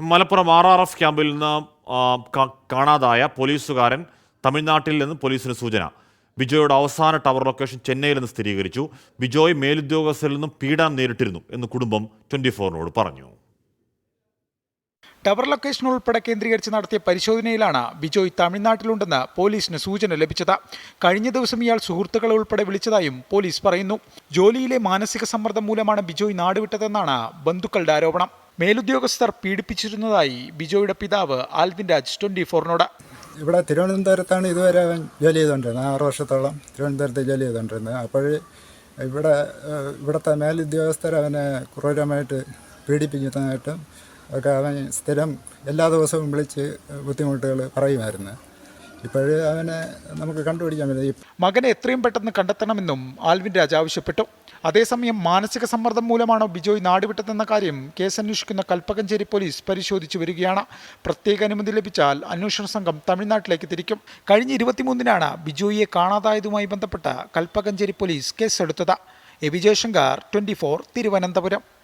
Malappuram R R F ക്യാമ്പിൽ നിന്ന് കാണാതായ പോലീസുകാരൻ തമിഴ്നാട്ടിൽ നിന്ന് പോലീസിന് സൂചന. ബിജോയുടെ അവസാന ടവർ ലൊക്കേഷൻ ചെന്നൈയിൽ നിന്ന് സ്ഥിരീകരിച്ചു. ബിജോയ് മേലുദ്യോഗസ്ഥരിൽ നിന്നും പീഡനം നേരിട്ടിരുന്നു എന്ന് കുടുംബം ട്വന്റി ഫോറിനോട് പറഞ്ഞു. ടവർ ലൊക്കേഷൻ ഉൾപ്പെടെ കേന്ദ്രീകരിച്ച് നടത്തിയ പരിശോധനയിലാണ് ബിജോയ് തമിഴ്നാട്ടിലുണ്ടെന്ന് പോലീസിന് സൂചന ലഭിച്ചത്. കഴിഞ്ഞ ദിവസം ഇയാൾ സുഹൃത്തുക്കളെ ഉൾപ്പെടെ വിളിച്ചതായും പോലീസ് പറയുന്നു. ജോലിയിലെ മാനസിക സമ്മർദ്ദം മൂലമാണ് ബിജോയ് നാടുവിട്ടതെന്നാണ് ബന്ധുക്കളുടെ ആരോപണം. മേലുദ്യോഗസ്ഥർ പീഡിപ്പിച്ചിരുന്നതായി ബിജോയുടെ പിതാവ് ആൽവിൻ രാജ് ട്വന്റി ഫോറിനോട് ഇവിടെ തിരുവനന്തപുരത്താണ് ഇതുവരെ അവൻ ജോലി ചെയ്തുകൊണ്ടിരുന്നത്. ആറ് വർഷത്തോളം തിരുവനന്തപുരത്ത് ജോലി ചെയ്തുകൊണ്ടിരുന്നത്. അപ്പോൾ ഇവിടെ ഇവിടുത്തെ മേലുദ്യോഗസ്ഥർ അവനെ ക്രൂരമായിട്ട് പീഡിപ്പിക്കുന്നതായിട്ടും ഒക്കെ അവൻ സ്ഥിരം എല്ലാ ദിവസവും വിളിച്ച് ബുദ്ധിമുട്ടുകൾ പറയുമായിരുന്നു. ഇപ്പോഴ് അവനെ നമുക്ക് കണ്ടുപിടിക്കാൻ പറ്റില്ല. ഈ മകനെ എത്രയും പെട്ടെന്ന് കണ്ടെത്തണമെന്നും ആൽവിൻ രാജ ആവശ്യപ്പെട്ടു. അതേസമയം മാനസിക സമ്മർദ്ദം മൂലമാണോ ബിജോയ് നാടുവിട്ടതെന്ന കാര്യം കേസ് അന്വേഷിക്കുന്ന കൽപ്പകഞ്ചേരി പോലീസ് പരിശോധിച്ചു വരികയാണ്. പ്രത്യേക അനുമതി ലഭിച്ചാൽ അന്വേഷണ സംഘം തമിഴ്നാട്ടിലേക്ക് തിരിക്കും. കഴിഞ്ഞ ഇരുപത്തിമൂന്നിനാണ് ബിജോയിയെ കാണാതായതുമായി ബന്ധപ്പെട്ട് കൽപ്പകഞ്ചേരി പോലീസ് കേസെടുത്തത്. A Vijayashankar for Thiruvananthapuram.